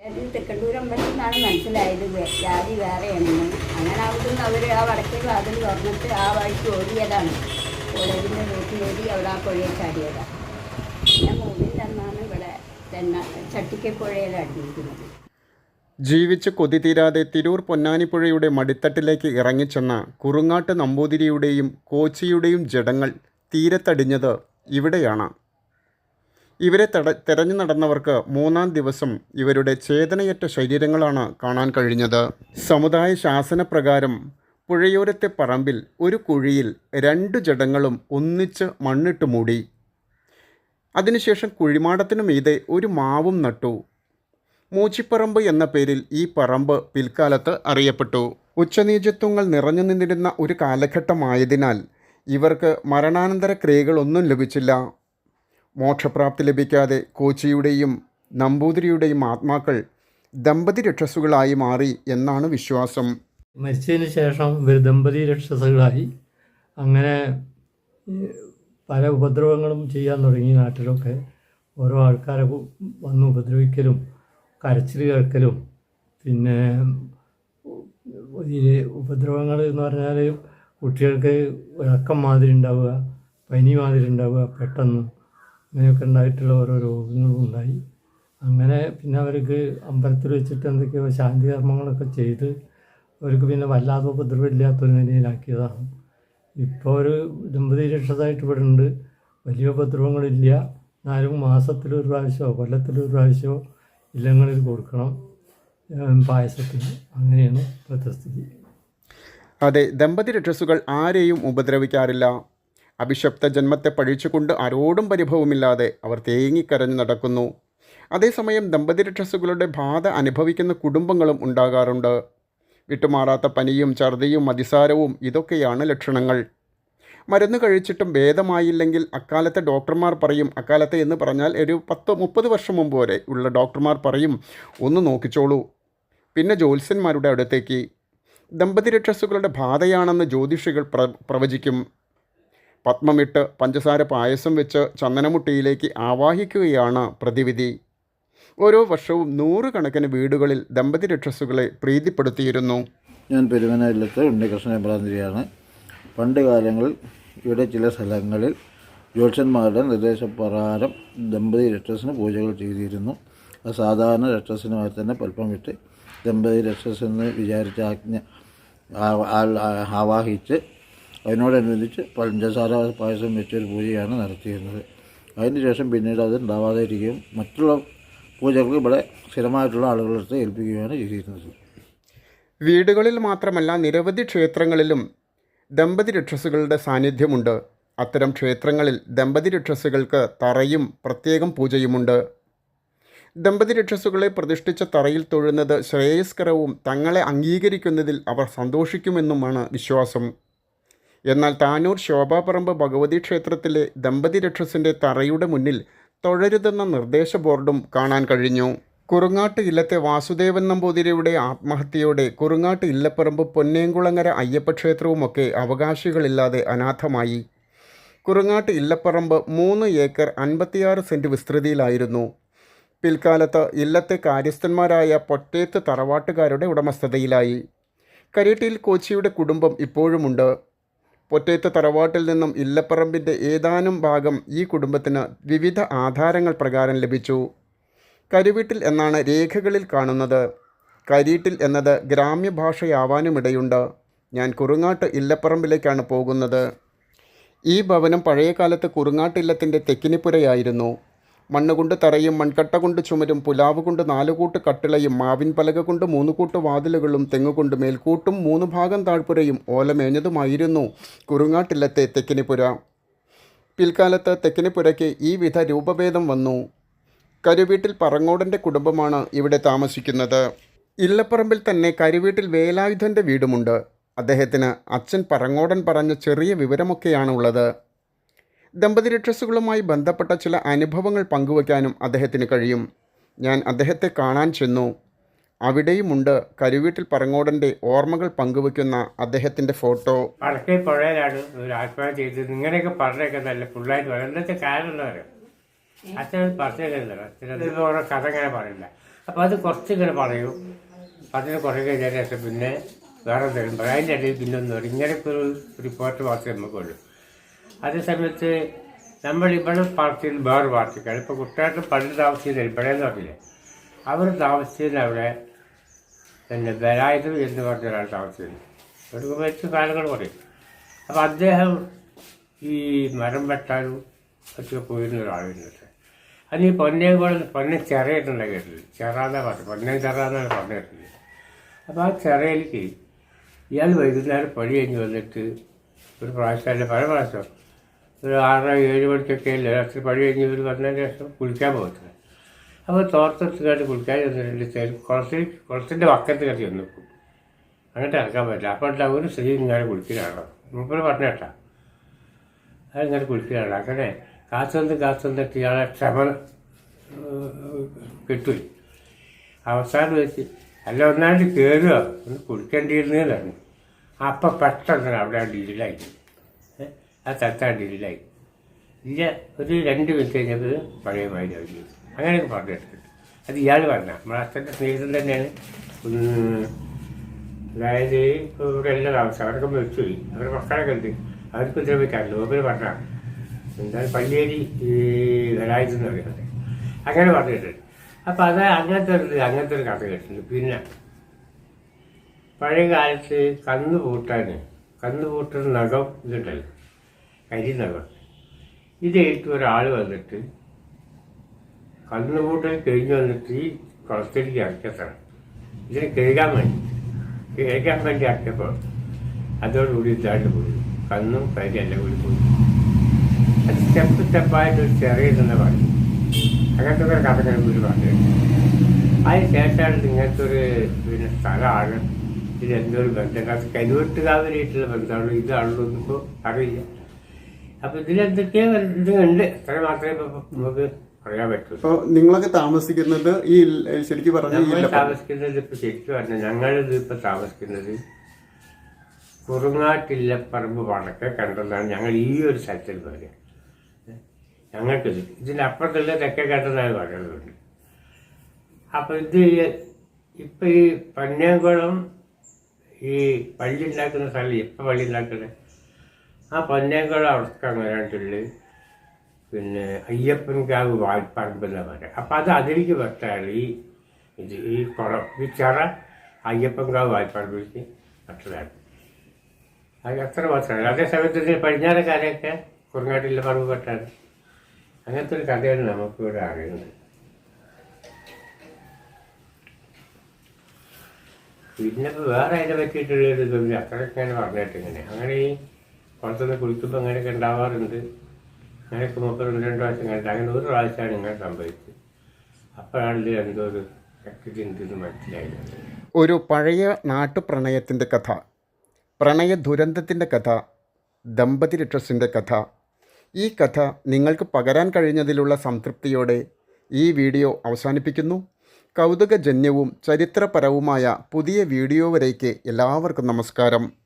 അത് തൃക്കണ്ടൂർ അമ്പലത്തിൽ നിന്നാണ് മനസ്സിലായത്. ജാതി വേറെയാണെന്ന് അങ്ങനെ അവിടുന്ന് അവർ ആ വടക്കേ വാതിൽ തുറന്നിട്ട് ആ വഴിക്ക് ഓടിയതാണ്. കോളേജിന്റെ വീട്ടിൽ ഓടി അവിടെ ആ പുഴയെ ചാടിയതാണ് പിന്നെ മൂന്നിൽ നിന്നാണ് ഇവിടെ തെന്ന അടിഞ്ഞിരിക്കുന്നത്. ജീവിച്ച് കൊതി തീരാതെ തിരൂർ പൊന്നാനിപ്പുഴയുടെ മടിത്തട്ടിലേക്ക് ഇറങ്ങിച്ചെന്ന കുറുങ്ങാട്ട് നമ്പൂതിരിയുടെയും കോച്ചിയുടെയും ജഡങ്ങൾ തീരത്തടിഞ്ഞത് ഇവിടെയാണ്. ഇവരെ തട തെരഞ്ഞു നടന്നവർക്ക് മൂന്നാം ദിവസം ഇവരുടെ ചേതനയറ്റ ശരീരങ്ങളാണ് കാണാൻ കഴിഞ്ഞത്. സമുദായ ശാസനപ്രകാരം പുഴയോരത്തെ പറമ്പിൽ ഒരു കുഴിയിൽ രണ്ട് ജഡങ്ങളും ഒന്നിച്ച് മണ്ണിട്ട് മൂടി. അതിനുശേഷം കുഴിമാടത്തിനു മീതെ ഒരു മാവും നട്ടു. മൂച്ചിപ്പറമ്പ് എന്ന പേരിൽ ഈ പറമ്പ് പിൽക്കാലത്ത് അറിയപ്പെട്ടു. ഉച്ചനീചത്വങ്ങൾ നിറഞ്ഞു നിന്നിരുന്ന ഒരു കാലഘട്ടമായതിനാൽ ഇവർക്ക് മരണാനന്തര ക്രിയകളൊന്നും ലഭിച്ചില്ല. മോക്ഷപ്രാപ്തി ലഭിക്കാതെ കോച്ചിയുടെയും നമ്പൂതിരിയുടെയും ആത്മാക്കൾ ദമ്പതി രക്ഷസുകളായി മാറി എന്നാണ് വിശ്വാസം. മരിച്ചതിന് ശേഷം ഇവർ ദമ്പതി രക്ഷസുകളായി അങ്ങനെ പല ഉപദ്രവങ്ങളും ചെയ്യാൻ തുടങ്ങി നാട്ടിലൊക്കെ. ഓരോ ആൾക്കാരെ വന്ന് ഉപദ്രവിക്കലും കരച്ചിൽ കേൾക്കലും. പിന്നെ ഈ ഉപദ്രവങ്ങൾ എന്ന് പറഞ്ഞാൽ കുട്ടികൾക്ക് ഇളക്കം മാതിരി ഉണ്ടാവുക പനി മാതിരി ഉണ്ടാവുക പെട്ടെന്ന്. അങ്ങനെയൊക്കെ ഉണ്ടായിട്ടുള്ള ഓരോ രോഗങ്ങളും ഉണ്ടായി. അങ്ങനെ പിന്നെ അവർക്ക് അമ്പലത്തിൽ വെച്ചിട്ട് എന്തൊക്കെയോ ശാന്തി കർമ്മങ്ങളൊക്കെ ചെയ്ത് അവർക്ക് പിന്നെ വല്ലാതെ ഉപദ്രവമില്ലാത്തൊരു നിലയിലാക്കിയതാണ്. ഇപ്പോൾ ഒരു ദമ്പതി രക്ഷതായിട്ട് ഇവിടെ ഉണ്ട്. വലിയ ഉപദ്രവങ്ങളില്ല. എന്നാലും മാസത്തിലൊരു പ്രാവശ്യമോ കൊല്ലത്തിലൊരു പ്രാവശ്യമോ ഇല്ലങ്ങളിൽ കൊടുക്കണം. പായസത്തിന്. അങ്ങനെയാണ് ഇപ്പോഴത്തെ സ്ഥിതി. അതെ ദമ്പതി രക്ഷസുകൾ ആരെയും ഉപദ്രവിക്കാറില്ല. അഭിഷപ്ത ജന്മത്തെ പഴിച്ചുകൊണ്ട് ആരോടും പരിഭവമില്ലാതെ അവർ തേങ്ങിക്കരഞ്ഞു നടക്കുന്നു. അതേസമയം ദമ്പതി രക്ഷസുകളുടെ ബാധ അനുഭവിക്കുന്ന കുടുംബങ്ങളും ഉണ്ടാകാറുണ്ട്. വിട്ടുമാറാത്ത പനിയും ഛർദിയും അതിസാരവും ഇതൊക്കെയാണ് ലക്ഷണങ്ങൾ. മരുന്ന് കഴിച്ചിട്ടും ഭേദമായില്ലെങ്കിൽ അക്കാലത്തെ ഡോക്ടർമാർ പറയും അക്കാലത്തെ എന്ന് പറഞ്ഞാൽ ഒരു പത്ത് മുപ്പത് വർഷം മുമ്പ് വരെ ഉള്ള ഡോക്ടർമാർ പറയും ഒന്ന് നോക്കിച്ചോളൂ. പിന്നെ ജ്യോത്സ്യന്മാരുടെ അടുത്തേക്ക്. ദമ്പതി രക്ഷസുകളുടെ ബാധയാണെന്ന് ജ്യോതിഷികൾ പ്ര പ്രവചിക്കും. പത്മമിട്ട് പഞ്ചസാര പായസം വെച്ച് ചന്ദനമുട്ടിയിലേക്ക് ആവാഹിക്കുകയാണ് പ്രതിവിധി. ഓരോ വർഷവും നൂറുകണക്കിന് വീടുകളിൽ ദമ്പതി രക്ഷസുകളെ പ്രീതിപ്പെടുത്തിയിരുന്നു. ഞാൻ പെരുമനയിലത്തെ ഉണ്ണികൃഷ്ണൻ എംബ്രാന്തിരിയാണ് പണ്ട് കാലങ്ങളിൽ ഇവിടെ ചില സ്ഥലങ്ങളിൽ ജ്യോത്സ്യന്മാരുടെ നിർദ്ദേശപ്രകാരം ദമ്പതി രക്ഷസിന് പൂജകൾ ചെയ്തിരുന്നു. അത് സാധാരണ രക്ഷസിനുമായി തന്നെ പൽപ്പം വിട്ട് ദമ്പതി രക്ഷസെന്ന് വിചാരിച്ച ആജ്ഞ ആവാഹിച്ച് അതിനോടനുബന്ധിച്ച് പഞ്ചസാര പായസം വെച്ചൊരു പൂജയാണ് നടത്തിയിരുന്നത്. അതിനുശേഷം പിന്നീട് അത് ഉണ്ടാവാതെ ഇരിക്കുകയും മറ്റുള്ള പൂജകൾ ഇവിടെ സ്ഥിരമായിട്ടുള്ള ആളുകളടുത്ത് ഏൽപ്പിക്കുകയാണ് ചെയ്തിരുന്നത്. വീടുകളിൽ മാത്രമല്ല നിരവധി ക്ഷേത്രങ്ങളിലും ദമ്പതി രക്ഷസുകളുടെ സാന്നിധ്യമുണ്ട്. അത്തരം ക്ഷേത്രങ്ങളിൽ ദമ്പതി രക്ഷസുകൾക്ക് തറയും പ്രത്യേകം പൂജയുമുണ്ട്. ദമ്പതി രക്ഷസുകളെ പ്രതിഷ്ഠിച്ച തറയിൽ തൊഴുന്നത് ശ്രേയസ്കരവും തങ്ങളെ അംഗീകരിക്കുന്നതിൽ അവർ സന്തോഷിക്കുമെന്നുമാണ് വിശ്വാസം. എന്നാൽ താനൂർ ശോഭാപറമ്പ് ഭഗവതി ക്ഷേത്രത്തിലെ ദമ്പതി രക്ഷസിന്റെ തറയുടെ മുന്നിൽ തൊഴരുതെന്ന നിർദ്ദേശ ബോർഡും കാണാൻ കഴിഞ്ഞു. കുറുങ്ങാട്ട് ഇല്ലത്തെ വാസുദേവൻ നമ്പൂതിരിയുടെ ആത്മഹത്യയോടെ കുറുങ്ങാട്ട് ഇല്ലപ്പറമ്പ് പൊന്നേങ്കുളങ്ങര അയ്യപ്പ ക്ഷേത്രവുമൊക്കെ അവകാശികളില്ലാതെ അനാഥമായി. കുറുങ്ങാട്ട് ഇല്ലപ്പറമ്പ് മൂന്ന് ഏക്കർ അൻപത്തിയാറ് സെന്റ് വിസ്തൃതിയിലായിരുന്നു. പിൽക്കാലത്ത് ഇല്ലത്തെ കാര്യസ്ഥന്മാരായ പൊറ്റേത്ത് തറവാട്ടുകാരുടെ ഉടമസ്ഥതയിലായി. കരീട്ടിയിൽ കോച്ചിയുടെ കുടുംബം ഇപ്പോഴുമുണ്ട്. പൊറ്റേത്ത് തറവാട്ടിൽ നിന്നും ഇല്ലപ്പറമ്പിന്റെ ഏതാനും ഭാഗം ഈ കുടുംബത്തിന് വിവിധ ആധാരങ്ങൾ പ്രകാരം ലഭിച്ചു. കരുവീട്ടിൽ എന്നാണ് രേഖകളിൽ കാണുന്നത്. കരീട്ടിൽ എന്നത് ഗ്രാമ്യഭാഷയാവാനുമിടയുണ്ട്. ഞാൻ കുറുങ്ങാട്ട് ഇല്ലപ്പറമ്പിലേക്കാണ് പോകുന്നത്. ഈ ഭവനം പഴയകാലത്ത് കുറുങ്ങാട്ടില്ലത്തിന്റെ തെക്കിനിപ്പുരയായിരുന്നു. മണ്ണുകൊണ്ട് തറയും മൺകട്ട കൊണ്ട് ചുമരും പുലാവ് കൊണ്ട് നാലുകൂട്ട് കട്ടിളയും മാവിൻ പലക കൊണ്ട് മൂന്ന് കൂട്ട് വാതിലുകളും തെങ്ങുകൊണ്ട് മേൽക്കൂട്ടും മൂന്ന് ഭാഗം താഴ്പുരയും ഓലമേഞ്ഞതുമായിരുന്നു. കുറുങ്ങാട്ടില്ലത്തെ തെക്കിനിപ്പുര. പിൽക്കാലത്ത് തെക്കിനിപ്പുരയ്ക്ക് ഈ വിധ രൂപഭേദം വന്നു. കരുവീട്ടിൽ പറങ്ങോടന്റെ കുടുംബമാണ് ഇവിടെ താമസിക്കുന്നത്. ഇല്ലപ്പറമ്പിൽ തന്നെ കരുവീട്ടിൽ വേലായുധന്റെ വീടുമുണ്ട്. അദ്ദേഹത്തിന് അച്ഛൻ പറങ്ങോടൻ പറഞ്ഞ ചെറിയ വിവരമൊക്കെയാണ് ദമ്പതി രക്ഷസുകളുമായി ബന്ധപ്പെട്ട ചില അനുഭവങ്ങൾ പങ്കുവയ്ക്കാനും അദ്ദേഹത്തിന് കഴിയും. ഞാൻ അദ്ദേഹത്തെ കാണാൻ ചെന്നു. അവിടെയുമുണ്ട് കരുവീട്ടിൽ പറങ്ങോടന്റെ ഓർമ്മകൾ പങ്കുവയ്ക്കുന്ന അദ്ദേഹത്തിന്റെ ഫോട്ടോ. വളരെ പുഴയിലാണ് ഒരു ആത്മഹത്യ ചെയ്തത്. ഇങ്ങനെയൊക്കെ പറഞ്ഞൊക്കെ നല്ല പിള്ളേർ എന്താ കാരണം എന്താ അച്ഛൻ പറഞ്ഞില്ല അച്ഛൻ ഓരോ കഥ ഇങ്ങനെ പറയില്ല അപ്പോൾ അത് കുറച്ചിങ്ങനെ പറയും. അതിന് കുറേ കഴിഞ്ഞാൽ പിന്നെ വേറെ തരും അതിന്റെ ഇടയിൽ പിന്നെ ഒന്നും ഇങ്ങനെയൊക്കെ ഒരു റിപ്പോർട്ട് മാത്രമേ നമുക്കുള്ളൂ. അതേ സമയത്ത് നമ്മൾ ഇവിടെ പാർട്ടിയിൽ വേറെ പാർട്ടിക്കാർ ഇപ്പോൾ കുട്ടികൾക്ക് പണ്ട് താമസിച്ചില്ല ഇവിടെ പറഞ്ഞില്ലേ? അവർ താമസിച്ചത് അവിടെ പിന്നെ ബലായുധം എന്ന് പറഞ്ഞ ഒരാൾ താമസിച്ചിരുന്നു ഒരു വെച്ച് കാലങ്ങൾ പറയും അപ്പോൾ അദ്ദേഹം ഈ മരം വെട്ടാനും ഒക്കെ പോയിരുന്ന ഒരാളുണ്ട് അതിന് ഈ പൊന്നയും കൂടെ പൊന്നെ ചെറയിട്ടുള്ള കേട്ടില്ല? ചെറാന്നാ പറഞ്ഞു പൊന്നയും ചെറാന്നാണ് പറഞ്ഞു കേട്ടില്ല? അപ്പോൾ ആ ചെറയിലേക്ക് ഇയാൾ വൈകുന്നേരം പണി കഴിഞ്ഞ് വന്നിട്ട് ഒരു പ്രാവശ്യം അല്ല പല പ്രാവശ്യം ഒരു ആറര ഏഴ് മണിക്കൊക്കെ അല്ലേ? രാത്രി പണി കഴിഞ്ഞ് ഇവർ വന്നതിന് ശേഷം കുളിക്കാൻ പോകത്തില്ല. അപ്പോൾ തോർത്തെടുത്തുകാട്ട് കുളിക്കാൻ ചെന്നിട്ടുണ്ട് ചെറു കുളത്തിൽ കുളത്തിന്റെ വക്കത്ത് കയറി വന്നു അങ്ങോട്ട് ഇറക്കാൻ പറ്റില്ല. അപ്പോൾ ഉണ്ടാവും ഒരു സ്ത്രീ ഇങ്ങനെ കുളിക്കലാണോ മുപ്പത് പറഞ്ഞ കേട്ടാ. അതിങ്ങനെ കുളിക്കലാണോ അങ്ങനെ കാത്തുനിന്ന് കാത്തുനിന്നിട്ട് ഇയാളെ ക്ഷമ കിട്ടൂല അവസാനം വെച്ച് അല്ല ഒന്നാണ്ട് കയറുക. ഒന്ന് കുളിക്കേണ്ടിയിരുന്നതാണ് അപ്പം പെട്ടെന്ന് അവിടെ ഏ? ആ തൽക്കാലം ഡീലായി ഇല്ല ഒരു രണ്ട് മിനിറ്റ് കഴിഞ്ഞപ്പോൾ പഴയ മാതിരി അവർ അങ്ങനെ പറഞ്ഞെടുത്തിട്ട് അത് ഇയാൾ പറഞ്ഞ. നമ്മുടെ അച്ഛന്റെ സ്നേഹിതൻ തന്നെയാണ്. അതായത് ഇപ്പോൾ ഇവിടെ എല്ലാം താമസം. അവരൊക്കെ മരിച്ചുപോയി അവരുടെ മക്കളൊക്കെ ഉണ്ട് അവർക്ക് ദ്രവിക്കാറില്ല അവർ പറഞ്ഞ. എന്താണ് പള്ളിയേരി വരായതെന്ന് പറയുന്നത്. അങ്ങനെ പറഞ്ഞിട്ടുണ്ട് അപ്പോൾ അത് അങ്ങനത്തെ ഒരു അങ്ങനത്തെ ഒരു കഥ കേട്ടിട്ടുണ്ട്. പിന്നെ പഴയ കാലത്ത് കന്ന് പൂട്ടാൻ കന്ന് പൂട്ടുന്ന നഖം ഇതുണ്ടല്ലോ. കരി ഇത് ഇതേറ്റ് ഒരാൾ വന്നിട്ട് കന്നുകൂട്ടൽ കഴിഞ്ഞു വന്നിട്ട് ഈ കുളത്തിലേക്ക് ഇറക്കത്താണ് ഇതിനെ കഴുകാൻ വേണ്ടി കഴുകാൻ വേണ്ടി ഇറക്കിയപ്പോൾ അതോടുകൂടി ഇതാണ്ട് പോയി. കന്നും കരി എല്ലാം കൂടി പോയി. അത് സ്റ്റെപ്പ് സ്റ്റെപ്പായിട്ട് ഒരു ചെറിയ തന്നെ പറഞ്ഞു. അങ്ങനത്തെ ഒരു കഥകൾ ഒരു പറഞ്ഞു അതിന് ശേഷമാണ് ഇങ്ങനത്തെ ഒരു പിന്നെ സ്ഥലമാണ്. ഇത് എന്തോ ഒരു ബന്ധം? കാരണം കരുവട്ടുകാവരായിട്ടുള്ള ബന്ധമാണ്? ഇതാണല്ലോ ഇപ്പോൾ അറിയില്ല. അപ്പം ഇതിലെന്തൊക്കെയോ ഉണ്ട് അത്ര മാത്രമേ നമുക്ക് പറയാൻ പറ്റുള്ളൂ. അപ്പോൾ നിങ്ങളൊക്കെ താമസിക്കുന്നത് ഈ ശരിക്കും പറഞ്ഞാൽ നമ്മൾ താമസിക്കുന്നത് ഇപ്പൊ ശരിക്കും പറഞ്ഞാൽ ഞങ്ങളിത് ഇപ്പൊ താമസിക്കുന്നത് കുറുങ്ങാട്ടില്ലപ്പറമ്പ് വടക്കെ കണ്ടതാണ് ഞങ്ങൾ ഈ ഒരു സ്ഥലത്തിൽ പറയുക ഞങ്ങൾക്കിത് ഇതിനപ്പുറത്തുള്ള അപ്പുറത്തുള്ള തെക്കേ കണ്ടെന്നാണ് പറയുന്നത് അപ്പൊ ഇത് ഇപ്പൊ ഈ പന്നേംകുളം ഈ പള്ളി ഉണ്ടാക്കുന്ന സ്ഥലം ഇപ്പൊ പള്ളി ഉണ്ടാക്കുന്നത് ആ പന്നേംകുളം അവിടേക്കാണ് വരാണ്ടുള്ളത് പിന്നെ അയ്യപ്പൻ കാവ് എന്നാ പറയുക അപ്പം അത് അതിലേക്ക് വെട്ടാണ് ഈ ഇത് ഈ കുളം ഈ ചിറ അയ്യപ്പൻകാവ് വായ്പറമ്പിലേക്ക് വെട്ടലാണ് അത് അത്ര മാത്രമാണ് അതേ സമയത്ത് ഇതിന് പടിഞ്ഞാറക്കാരെയൊക്കെ കുറുങ്ങാട്ടിലെ പറമ്പ് വെട്ടാണ് അങ്ങനത്തെ ഒരു കഥയാണ് നമുക്കിവിടെ അറിയുന്നത്. പിന്നെ വേറെ അതിനെ പറ്റിയിട്ടുള്ളൊരു ഇതൊന്നും അത്രയൊക്കെയാണ് പറഞ്ഞിട്ടിങ്ങനെ അങ്ങനെ ഈ പുറത്തുനിന്ന് കുളിക്കുമ്പോൾ അങ്ങനെയൊക്കെ ഉണ്ടാവാറുണ്ട്. അങ്ങനെയൊക്കെ മുപ്പത് രണ്ട് പ്രാവശ്യം കണ്ടു അങ്ങനെ ഒരു പ്രാവശ്യമാണ് ഇങ്ങനെ സംഭവിച്ചത്. അപ്പോഴാണ് എന്തോ ഒരു ശക്തി മനസ്സിലായത്. ഒരു പഴയ നാട്ടുപ്രണയത്തിന്റെ കഥ പ്രണയ ദുരന്തത്തിന്റെ കഥ ദമ്പതി രക്ഷസിന്റെ കഥ. ഈ കഥ നിങ്ങൾക്ക് പകരാൻ കഴിഞ്ഞതിലുള്ള സംതൃപ്തിയോടെ ഈ വീഡിയോ അവസാനിപ്പിക്കുന്നു. കൗതുകജന്യവും ചരിത്രപരവുമായ പുതിയ വീഡിയോ വരേക്ക് എല്ലാവർക്കും നമസ്കാരം.